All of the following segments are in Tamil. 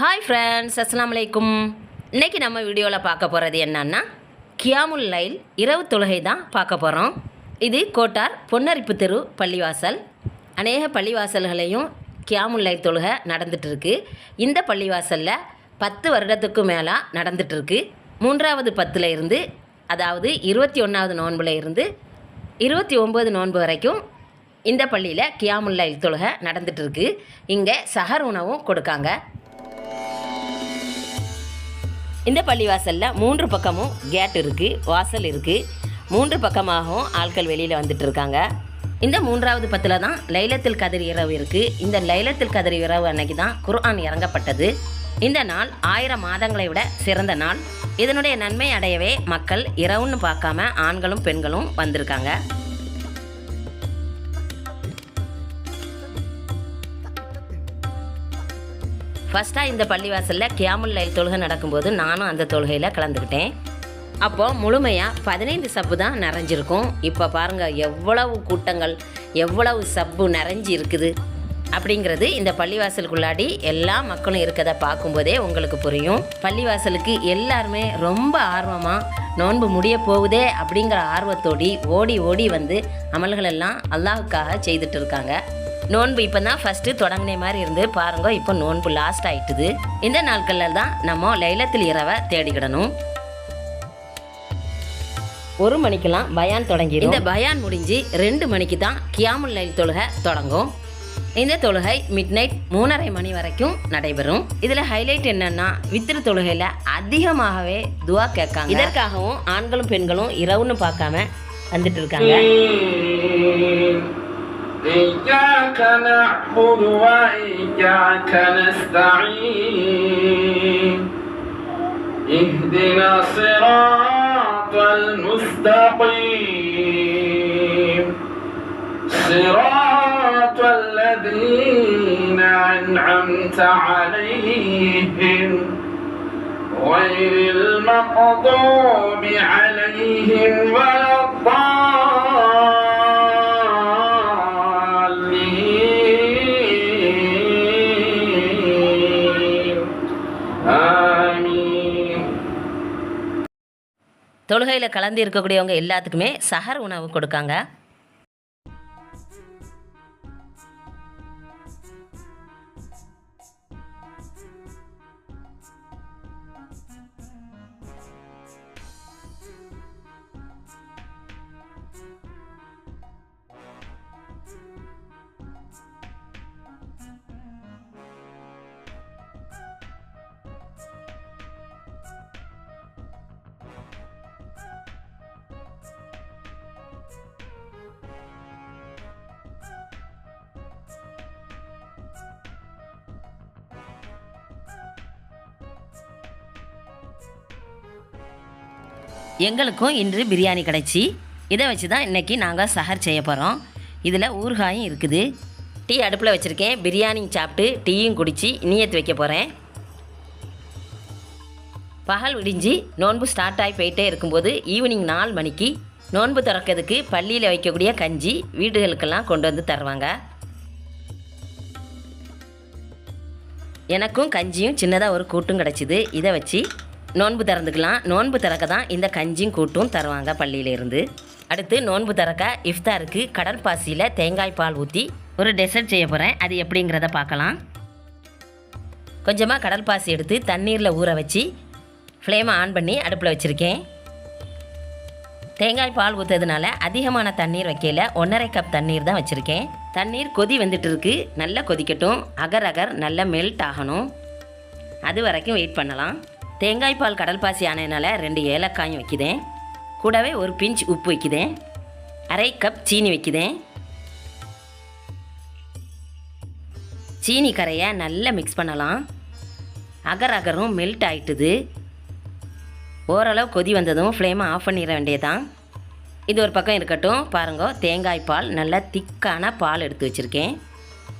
ஹாய் ஃப்ரெண்ட்ஸ் அஸ்லாம் வலைக்கும் இன்றைக்கி நம்ம வீடியோவில் பார்க்க போகிறது என்னன்னா கியாமுல் லைல் இரவு தொழுகை தான் பார்க்க போகிறோம் இது கோட்டார் பொன்னரிப்பு தெரு பள்ளிவாசல். அநேக பள்ளிவாசல்களையும் கியாமுல் லைல் தொழுகை நடந்துகிட்ருக்கு இந்த பள்ளிவாசலில் பத்து வருடத்துக்கு மேலே நடந்துகிட்ருக்கு மூன்றாவது பத்தில் இருந்து அதாவது இருபத்தி ஒன்றாவது நோன்பில் இருந்து இருபத்தி ஒம்பது நோன்பு வரைக்கும் இந்த பள்ளியில் கியாமுல் லைல் தொழுகை நடந்துகிட்ருக்கு இங்கே சஹர் உணவும் கொடுக்காங்க. இந்த பள்ளிவாசலில் மூன்று பக்கமும் கேட் இருக்குது வாசல் இருக்குது மூன்று பக்கமாகவும் ஆட்கள் வெளியில் வந்துட்டு இருக்காங்க இந்த மூன்றாவது பத்தில் தான் லைலத்தில் கதிர் இரவு இருக்குது இந்த லைலத்தில் கதிர் இரவு அன்னைக்கு தான் குர்ஆன் இறங்கப்பட்டது. இந்த நாள் ஆயிரம் மாதங்களை விட சிறந்த நாள். இதனுடைய நன்மை அடையவே மக்கள் இரவுன்னு பார்க்காம ஆண்களும் பெண்களும் வந்திருக்காங்க. ஃபஸ்ட்டாக இந்த பள்ளிவாசலில் கியாமுல் லைல் தொழுகை நடக்கும்போது நானும் அந்த தொழுகையில் கலந்துக்கிட்டேன். அப்போது முழுமையாக பதினைந்து சப்பு தான் நிறைஞ்சிருக்கும். இப்போ பாருங்கள் எவ்வளவு கூட்டங்கள் எவ்வளவு சப்பு நிறைஞ்சி இருக்குது. அப்படிங்கிறது இந்த பள்ளிவாசலுக்குள்ளாடி எல்லா மக்களும் இருக்கதை பார்க்கும்போதே உங்களுக்கு புரியும். பள்ளிவாசலுக்கு எல்லாருமே ரொம்ப ஆர்வமாக நோன்பு முடிய போகுதே அப்படிங்கிற ஆர்வத்தோடி ஓடி ஓடி வந்து அமல்களெல்லாம் அல்லாஹுக்காக செய்துட்டு இருக்காங்க. நோன்பு இப்போ தான் ஃபஸ்ட்டு தொடங்கின மாதிரி இருந்து பாருங்க இப்போ நோன்பு லாஸ்ட் ஆயிட்டுது. இந்த நாட்களில் தான் நம்ம லைலத்தில் இரவை தேடிக்கிடணும். ஒரு மணிக்கெல்லாம் பயான் தொடங்கிடும். இந்த பயான் முடிஞ்சு ரெண்டு மணிக்கு தான் கியாமுல் லைல் தொழுகை தொடங்கும். இந்த தொழுகை மிட் நைட் மூணரை மணி வரைக்கும் நடைபெறும். இதில் ஹைலைட் என்னன்னா வித்திரு தொழுகையில் அதிகமாகவே துவா கேட்காங்க. இதற்காகவும் ஆண்களும் பெண்களும் இரவுன்னு பார்க்காம வந்துட்டு இருக்காங்க. إياك نعبد وإياك نستعين. اهدنا الصراط المستقيم. صراط الذين أنعمت عليهم. غير المغضوب عليهم ولا தொழுகையில் கலந்து இருக்கக்கூடியவங்க எல்லாத்துக்குமே சஹர் உணவு கொடுக்காங்க. எங்களுக்கும் இன்று பிரியாணி கிடச்சி. இதை வச்சு தான் இன்றைக்கி நாங்கள் சஹர் செய்ய போகிறோம் இதில் ஊறுகாயும் இருக்குது. டீ அடுப்பில் வச்சுருக்கேன். பிரியாணி சாப்பிட்டு டீயும் குடித்து நீயத்து வைக்க போகிறேன் பகல் விடிஞ்சு நோன்பு ஸ்டார்ட் ஆகி போயிட்டே இருக்கும்போது ஈவினிங் நாலு மணிக்கு நோன்பு திறக்கிறதுக்கு பள்ளியில் வைக்கக்கூடிய கஞ்சி வீடுகளுக்கெல்லாம் கொண்டு வந்து தருவாங்க. எனக்கும் கஞ்சியும் சின்னதாக ஒரு கூட்டும் கிடச்சிது. இதை வச்சு நோன்பு திறந்துக்கலாம். நோன்பு திறக்க தான் இந்த கஞ்சியும் கூட்டும் தருவாங்க பள்ளியிலேருந்து. அடுத்து நோன்பு திறக்க இஃப்தாருக்கு கடல் பாசியில் தேங்காய் பால் ஊற்றி ஒரு டெசர்ட் செய்ய போகிறேன் அது எப்படிங்கிறத பார்க்கலாம். கொஞ்சமாக கடல் பாசி எடுத்து தண்ணீரில் ஊற வச்சு ஃப்ளேமை ஆன் பண்ணி அடுப்பில் வச்சுருக்கேன். தேங்காய் பால் ஊற்றுறதுனால அதிகமான தண்ணீர் வைக்கல ஒன்றரை கப் தண்ணீர் தான் வச்சுருக்கேன். தண்ணீர் கொதி வந்துட்டு இருக்கு நல்லா கொதிக்கட்டும். அகர் அகர் நல்லா மெல்ட் ஆகணும். அது வரைக்கும் வெயிட் பண்ணலாம். தேங்காய் பால் கடல் பாசி ஆனதுனால ரெண்டு ஏலக்காயும் வைக்கிதேன். கூடவே ஒரு பிஞ்ச் உப்பு வைக்குதேன். அரை கப் சீனி வைக்குதேன். சீனி கரையை நல்லா மிக்ஸ் பண்ணலாம். அகர் அகரும் மெல்ட் ஆயிட்டுது. ஓரளவு கொதி வந்ததும் ஃப்ளேமை ஆஃப் பண்ணிட வேண்டியதான் இது ஒரு பக்கம் இருக்கட்டும். பாருங்க தேங்காய் பால் நல்லா திக்கான பால் எடுத்து வச்சுருக்கேன்.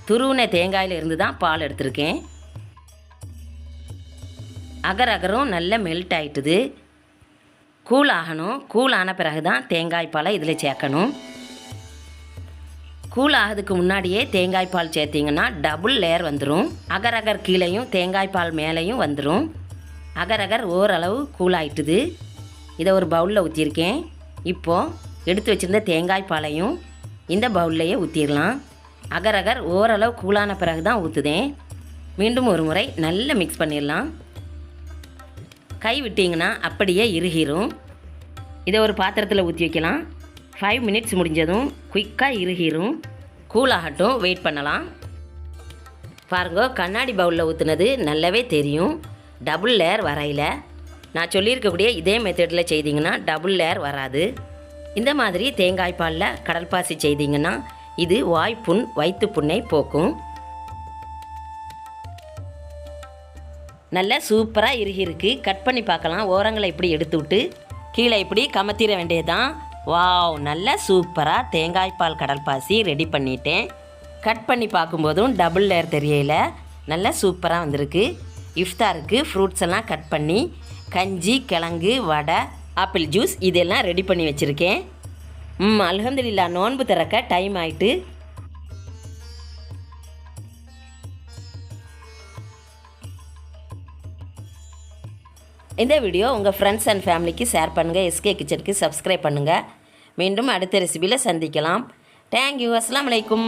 துருவின தேங்காயில் இருந்து தான் பால் எடுத்திருக்கேன். அகர் அகரும் நல்லா மெல்ட் ஆகிட்டுது கூல் ஆகணும் கூல் ஆன பிறகு தான் தேங்காய் பாலை இதில் சேர்க்கணும். கூல் ஆகிறதுக்கு முன்னாடியே தேங்காய் பால் சேர்த்திங்கன்னா டபுள் லேயர் வந்துடும் அகர் அகர் கீழேயும் தேங்காய் பால் மேலேயும் வந்துடும் அகர் அகர் ஓரளவு கூல் ஆயிட்டுது இதை ஒரு பவுலில் ஊற்றிருக்கேன் இப்போது எடுத்து வச்சுருந்த தேங்காய் பாலையும் இந்த பவுல்லையே ஊற்றிடலாம் அகர் அகர் ஓரளவு கூலான பிறகு தான் ஊற்றுதேன் மீண்டும் ஒரு முறை நல்லா மிக்ஸ் பண்ணிடலாம். கை விட்டிங்கன்னா அப்படியே இறுகிரும் இதை ஒரு பாத்திரத்தில் ஊற்றி வைக்கலாம். ஃபைவ் மினிட்ஸ் முடிஞ்சதும் குயிக்காக இறுகிரும் கூல் ஆகட்டும் வெயிட் பண்ணலாம். பாருங்க கண்ணாடி பவுலில் ஊற்றுனது நல்லாவே தெரியும். டபுள் லேயர் வரையில். நான் சொல்லியிருக்கக்கூடிய இதே மெத்தடில் செய்தீங்கன்னா டபுள் லேயர் வராது. இந்த மாதிரி தேங்காய் பாலில் கடல்பாசி செய்தீங்கன்னா இது வாய்ப்புண் வயிற்று புண்ணை போக்கும். நல்லா சூப்பராக இறுகியிருக்கு கட் பண்ணி பார்க்கலாம். ஓரங்களை இப்படி எடுத்து விட்டு கீழே இப்படி கமத்திர வேண்டியதுதான். வாவ் நல்லா சூப்பராக தேங்காய் பால் கடல் பாசி ரெடி பண்ணிட்டேன். கட் பண்ணி பார்க்கும்போதும் டபுள் லேயர் தெரியல. நல்லா சூப்பராக வந்திருக்கு. இஃப்தாருக்கு ஃப்ரூட்ஸ் எல்லாம் கட் பண்ணி கஞ்சி கிழங்கு வடை ஆப்பிள் ஜூஸ் இதெல்லாம் ரெடி பண்ணி வச்சுருக்கேன். ம் அல்ஹம்துலில்லா நோன்பு திறக்க டைம் ஆயிட்டு இந்த வீடியோ உங்கள் ஃப்ரெண்ட்ஸ் அண்ட் ஃபேமிலிக்கு ஷேர் பண்ணுங்கள் எஸ்கே கிச்சனுக்கு சப்ஸ்கிரைப் பண்ணுங்கள் மீண்டும் அடுத்த ரெசிபியில் சந்திக்கலாம். தேங்க்யூ அஸ்லாம் அலைக்கும்